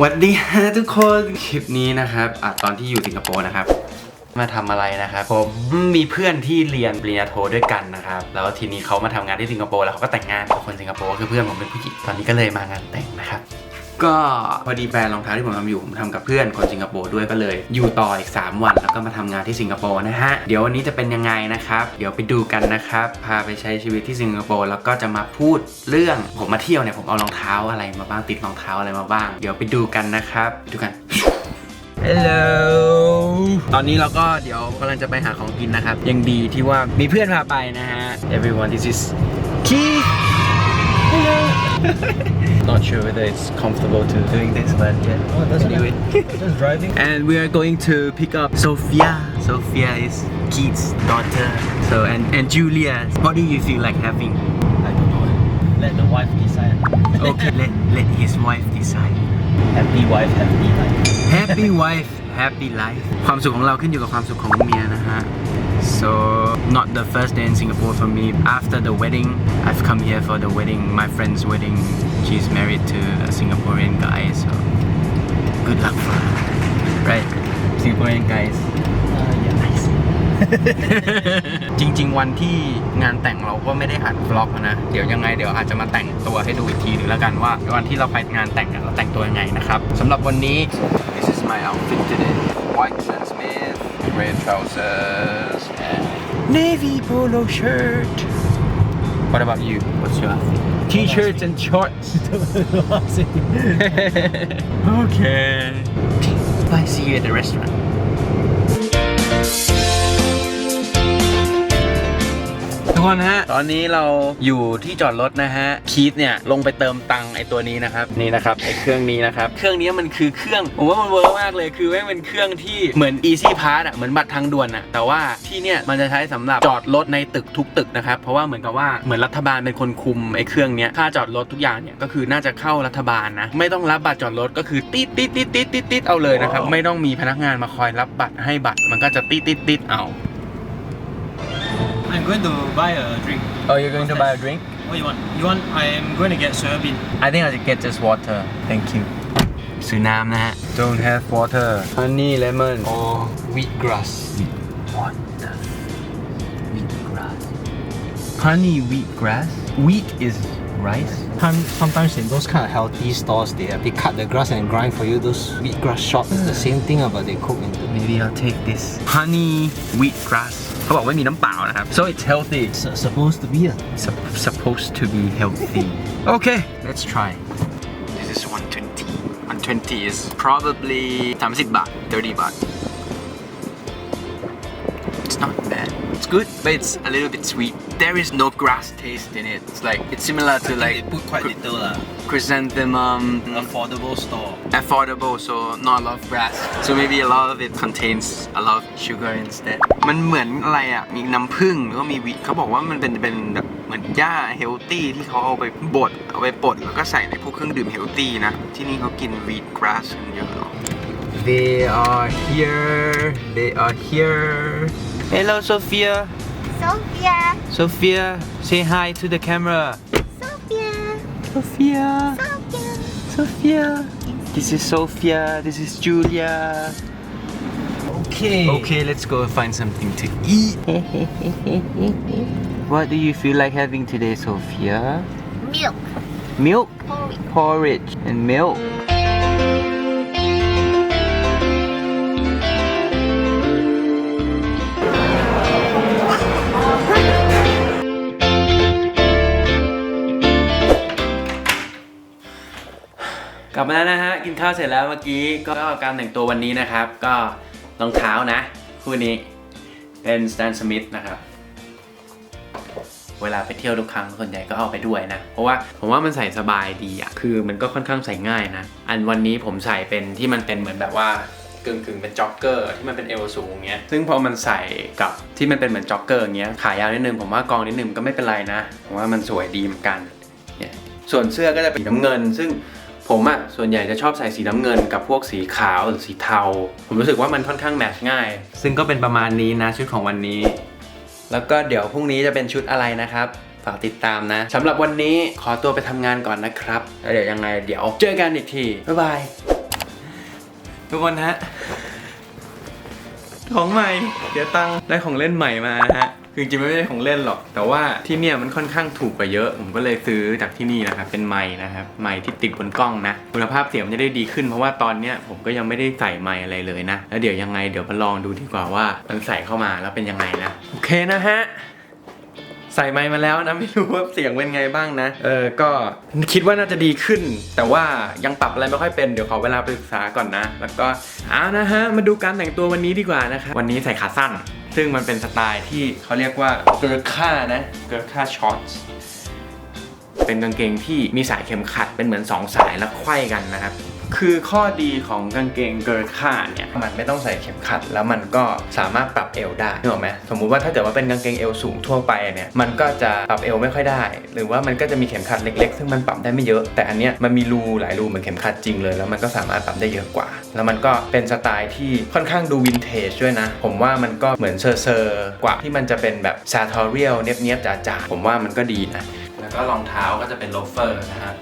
สวัสดีฮะทุกคนคลิปนี้นะครับอะตอนที่อยู่สิงคโปร์นะครับ มาทำอะไรนะครับ ผมมีเพื่อนที่เรียนปริญญาโทด้วยกันนะครับ แล้วทีนี้เขามาทำงานที่สิงคโปร์แล้วเขาก็แต่งงานกับคนสิงคโปร์คือเพื่อนผมเป็นผู้หญิงตอนนี้ก็เลยมางานแต่งนะครับ ก็พอดีแบรนด์รองเท้าที่ผมทำอยู่ผมทำกับเพื่อนคนสิงคโปร์ด้วยก็เลย อยู่ต่ออีก 3 วันแล้วก็มาทำงานที่สิงคโปร์นะฮะ เดี๋ยววันนี้จะเป็นยังไงนะครับ เดี๋ยวไปดูกันนะครับ พาไปใช้ชีวิตที่สิงคโปร์แล้วก็จะมาพูดเรื่องผมมาเที่ยวเนี่ยผมเอารองเท้าอะไรมาบ้างติดรองเท้าอะไรมาบ้าง เดี๋ยวไปดูกันนะครับไปดูกัน Hello ตอนนี้เราก็เดี๋ยวกำลังจะไปหาของกินนะครับ ยังดีที่ว่ามีเพื่อนพาไปนะฮะ Everyone this is Keith Hello Not sure whether it's comfortable to doing this but yeah Oh, that's do okay. it Just driving. and we are going to pick up Sophia Sophia is Keith's daughter so and and Julia what do you feel like having I don't know. Let the wife decide. okay let let his wife decide Happy wife, happy life. Happy wife Happy life ความสุขของเราขึ้นอยู่กับความสุขของเมียนะฮะ so not the first day in Singapore for me after the wedding I've come here for the wedding my friend's wedding she's married to a Singaporean guy so good luck for her right Singaporean guys Uh, yeah. nice จริง ๆ วันที่งานแต่งเราก็ไม่ได้อัดvlog นะ เดี๋ยวยังไงเดี๋ยวอาจจะมาแต่งตัวให้ดูอีกทีหนึงแล้วกันว่า วันที่เราไปงานแต่งกันเราแต่งตัวยังไงนะครับสำหรับวันนี้ this is my outfit today white Sam Red trousers and navy polo shirt. What about you? What's your t-shirts and shorts. Okay. Bye see you at the restaurant ทุกคนฮะ ตอนนี้เราอยู่ที่จอดรถนะฮะ คีทเนี่ยลงไปเติมตังค์ไอตัวนี้นะครับ นี่นะครับไอเครื่องนี้นะครับ เครื่องนี้มันคือเครื่อง ผมว่ามันเวิร์กมากเลย คือแม่งเป็นเครื่องที่เหมือน easy pass อะเหมือนบัตรทางด่วนอะ แต่ว่าที่เนี่ยมันจะใช้สำหรับจอดรถในตึกทุกตึกนะครับ เพราะว่าเหมือนกับว่าเหมือนรัฐบาลเป็นคนคุมไอเครื่องเนี้ย ค่าจอดรถทุกอย่างเนี่ยก็คือน่าจะเข้ารัฐบาลนะ ไม่ต้องรับบัตรจอดรถก็คือติดติดติดติดติดติดเอาเลยนะครับ ไม่ต้องมีพนักงานมาคอยรับบัตรให้บัตร มันก็จะติดติดติดเอา I'm going to buy a drink. Oh you're going to buy a drink What you want? You want? I am going to get soybean. I think I should get just water. Thank you. ซื้อน้ำนะฮะ Don't have water. Honey lemon. Or wheatgrass. What the? Wheat grass. Honey wheat grass. Wheat is rice. Time, sometimes in those kind of healthy stores, they have they cut the grass and grind for you. Those wheatgrass shops, it's the same thing, uh, but they cook into. Maybe I'll take this. Honey wheat grass. เขาบอกว่ามีน้ำเปล่านะครับ So it's healthy. It's uh, supposed to be. Uh. Sup- supposed to be healthy. Okay, let's try. This is 120. 120 is probably 30 baht, 30 baht. It's not bad. It's good, but it's a little bit sweet. There is no grass taste in it. It's like it's similar to like they put quite cr- little lah. chrysanthemum. Affordable store. affordable so not a lot of grass so maybe a lot of it contains a lot of sugar instead มันเหมือนอะไรอ่ะ มีน้ำผึ้งแล้วก็มีวิเขาบอกว่ามันเป็นเป็นแบบเหมือนหญ้าเฮลตี้ที่เขาเอาไปบดเอาไปปดแล้วก็ใส่ในพวกเครื่องดื่มเฮลตี้นะ ที่นี่เขากินวีดกราสกันเยอะหรอ They are here They are here Hello Sophia Sophia, Sophia say hi to the camera Sophia, Sophia Sophia. Sophia This is Sophia This is Julia Okay. Okay, let's go find something to eat. what do you feel like having today, Sophia? Milk, Milk, porridge. porridge, and milk. กลับมาแล้วนะฮะ กินข้าวเสร็จแล้วเมื่อกี้ก็การแต่งตัววันนี้นะครับ ก็รองเท้านะ คู่นี้เป็นสแตนสมิธนะครับ เวลาไปเที่ยวทุกครั้งส่วนใหญ่ก็เอาไปด้วยนะ เพราะว่าผมว่ามันใส่สบายดีอะคือมันก็ค่อนข้างใส่ง่ายนะ อันวันนี้ผมใส่เป็นที่มันเป็นเหมือนแบบว่ากึ่งกึ่งๆเป็นจ็อกเกอร์ที่มันเป็นเอวสูงอย่างเงี้ย ซึ่งพอมันใส่กับที่มันเป็นเหมือนจ็อกเกอร์อย่างเงี้ย ขายาวนิดนึงผมว่ากองนิดนึงก็ไม่เป็นไรนะ ผมว่ามันสวยดีเหมือนกัน เนี่ย ส่วนเสื้อก็จะเป็นน้ำเงิน ซึ่ง ผมอะส่วนใหญ่จะชอบใส่สีน้ำเงินกับพวกสีขาวหรือสีเทา ผมรู้สึกว่ามันค่อนข้างแมทช์ง่าย ซึ่งก็เป็นประมาณนี้นะชุดของวันนี้ แล้วก็เดี๋ยวพรุ่งนี้จะเป็นชุดอะไรนะครับ ฝากติดตามนะสำหรับวันนี้ขอตัวไปทำงานก่อนนะครับแล้วเดี๋ยวยังไง เดี๋ยวเจอกันอีกทีบ๊ายบายทุกคนฮะของใหม่เดี๋ยวตังได้ของเล่นใหม่มาฮะ คือจริงๆไม่ใช่ของเล่นหรอก แต่ว่าที่เนี่ยมันค่อนข้างถูกกว่าเยอะ ผมก็เลยซื้อจากที่นี่นะครับ เป็นไม้นะครับ ไม้ที่ติดบนกล้องนะ คุณภาพเสียงมันจะได้ดีขึ้น เพราะว่าตอนเนี้ยผมก็ยังไม่ได้ใส่ไม้อะไรเลยนะ แล้วเดี๋ยวยังไงเดี๋ยวมาลองดูดีกว่าว่ามันใส่เข้ามาแล้วเป็นยังไงนะ โอเคนะฮะ ใส่ไมค์มาแล้วนะ ไม่รู้ว่าเสียงเป็นไงบ้างนะ เออ ก็คิดว่าน่าจะดีขึ้น แต่ว่ายังปรับอะไรไม่ค่อยเป็น เดี๋ยวขอเวลาไปศึกษาก่อนนะ แล้วก็เอานะฮะ มาดูการแต่งตัววันนี้ดีกว่านะครับ วันนี้ใส่ขาสั้น ซึ่งมันเป็นสไตล์ที่เขาเรียกว่าเกิร์ค่านะเกิร์ค่าช็อตเป็นกางเกงที่มีสายเข็มขัดเป็นเหมือน 2 สายแล้วไขว้กันนะครับ คือข้อดีของกางเกงเกิร์ค่าเนี่ยมันไม่ต้องใส่เข็มขัด แล้วมันก็สามารถปรับเอวได้นึกออกไหมสมมุติว่าถ้าเกิดว่าเป็นกางเกงเอวสูงทั่วไปเนี่ยมันก็จะปรับเอวไม่ค่อยได้ หรือว่ามันก็จะมีเข็มขัดเล็กๆ ซึ่งมันปรับได้ไม่เยอะ แต่อันเนี้ยมันมีรูหลายรูเหมือนเข็มขัดจริงเลย แล้วมันก็สามารถปรับได้เยอะกว่า แล้วมันก็เป็นสไตล์ที่ค่อนข้างดูวินเทจด้วยนะ ผมว่ามันก็เหมือนเซอร์ๆกว่าที่มันจะเป็นแบบซาทอเรียลเนียบๆจ๋าๆผมว่ามันก็ดีนะแล้วก็รองเท้าก็จะเป็นโลเฟอร์นะฮะ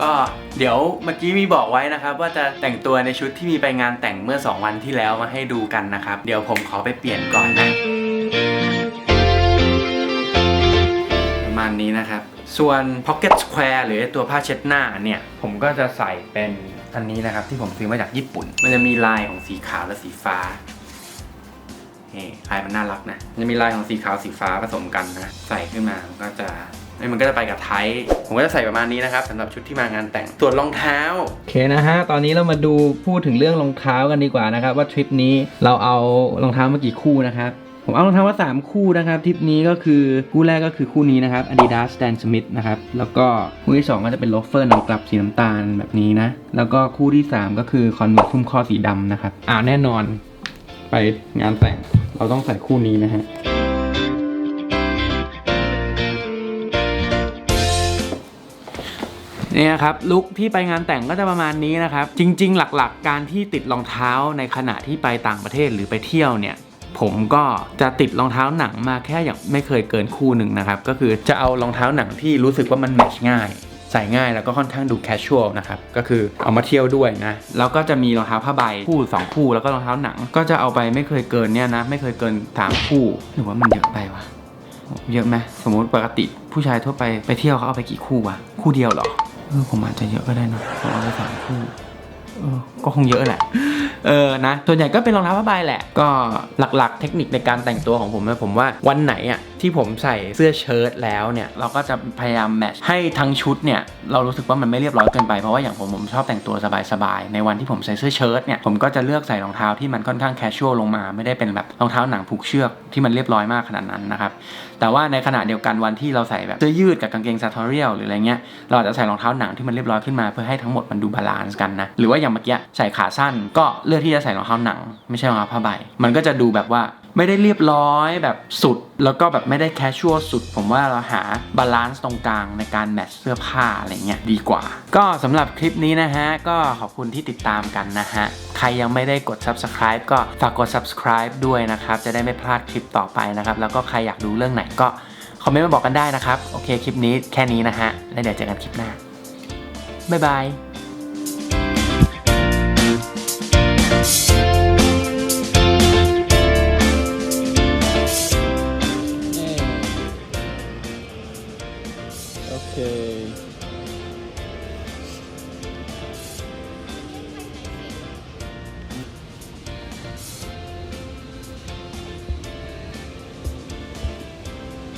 ก็เดี๋ยวเมื่อกี้มีบอกไว้นะครับ ว่าจะแต่งตัวในชุดที่มีไปงานแต่งเมื่อ 2 วันที่แล้วมาให้ดูกันนะครับ เดี๋ยวผมขอไปเปลี่ยนก่อนนะประมาณนี้นะครับ ส่วน Pocket Square หรือตัวผ้าเช็ดหน้าเนี่ย ผมก็จะใส่เป็นอันนี้นะครับ ที่ผมซื้อมาจากญี่ปุ่น มันจะมีลายของสีขาวและสีฟ้านี่ลายมันน่ารักนะจะมีลายของสีขาวสีฟ้าผสมกันนะ ใส่ขึ้นมามันก็จะ มันก็จะไปกับไทผมก็จะใส่ประมาณนี้นะครับสำหรับชุดที่มางานแต่งส่วนรองเท้าโอเคนะฮะตอนนี้เรามาดูพูดถึงเรื่องรองเท้ากันดีกว่านะครับ ว่าทริปนี้เราเอารองเท้ามากี่คู่นะครับผมเอารองเท้ามาสามคู่นะครับทริปนี้ก็คือคู่แรกก็คือคู่นี้นะครับ Adidas Stan Smith นะครับแล้วก็คู่ที่สองก็จะเป็นโลเฟอร์หนังกลับสีน้ำตาลแบบนี้นะ แล้วก็คู่ที่สามก็คือคอนเวิร์ทุ่มข้อสีดำนะครับอ่าแน่นอนไปงานแต่งเราต้องใส่คู่นี้นะฮะ นี่นะครับลุคที่ไปงานแต่งก็จะประมาณนี้นะครับ จริง ๆ หลักๆ การที่ติดรองเท้าในขณะที่ไปต่างประเทศหรือไปเที่ยวเนี่ยผมก็จะติดรองเท้าหนังมาแค่อย่างไม่เคยเกินคู่หนึ่งนะครับ ก็คือจะเอารองเท้าหนังที่รู้สึกว่ามันแมชง่ายใส่ง่ายแล้วก็ค่อนข้างดูแคชชวลนะครับ ก็คือเอามาเที่ยวด้วยนะ แล้วก็จะมีรองเท้าผ้าใบคู่สองคู่ แล้วก็รองเท้าหนัง ก็จะเอาไปไม่เคยเกินเนี่ยนะ ไม่เคยเกินสามคู่ หรือว่ามันเยอะไปวะเยอะไหมสมมติปกติผู้ชายทั่วไปไปเที่ยวเขาเอาไปกี่คู่วะคู่เดียวหรอ เออผมอาจจะเยอะก็ได้นะผมเอาไปสามคู่เออก็คงเยอะแหละ เออ นะ ส่วนใหญ่ก็เป็นรองเท้าผ้าใบแหละ ก็หลักๆ เทคนิคในการแต่งตัวของผมนะผมว่าวันไหนอะ ที่ผมใส่เสื้อเชิ้ตแล้วเนี่ยเราก็จะพยายามแมทช์ให้ทั้งชุดเนี่ยเรารู้สึกว่ามันไม่เรียบร้อยเกินไปเพราะว่าอย่างผมผมชอบแต่งตัวสบายๆในวันที่ผมใส่เสื้อเชิ้ตเนี่ยผมก็จะเลือกใส่รองเท้าที่มันค่อนข้างแคชชวลลงมา ไม่ได้เป็นแบบรองเท้าหนังผูกเชือกที่มันเรียบร้อยมากขนาดนั้นนะครับแต่ว่าในขณะเดียวกันวันที่เราใส่แบบเสื้อยืดกับกางเกงซาทอเรียลหรืออะไรเงี้ยเราอาจจะใส่รองเท้าหนังที่มันเรียบร้อยขึ้นมาเพื่อให้ทั้งหมดมันดูบาลานซ์กันนะหรือว่าอย่างเมื่อกี้ใส่ขาสั้นก็เลือกที่จะใส่รองเท้าหนัง ไม่ใช่รองเท้าผ้าใบมันก็จะดูแบบว่า ไม่ได้เรียบร้อยแบบสุด แล้วก็แบบไม่ได้แคชชวลสุด ผมว่าเราหาบาลานซ์ตรงกลางในการแมทช์เสื้อผ้าอะไรเงี้ยดีกว่า ก็สำหรับคลิปนี้นะฮะ ก็ขอบคุณที่ติดตามกันนะฮะ ใครยังไม่ได้กด subscribe ก็ฝากกด subscribe ด้วยนะครับ จะได้ไม่พลาดคลิปต่อไปนะครับ แล้วก็ใครอยากดูเรื่องไหนก็คอมเมนต์มาบอกกันได้นะครับ โอเคคลิปนี้แค่นี้นะฮะ แล้วเดี๋ยวเจอกันคลิปหน้าบ๊ายบาย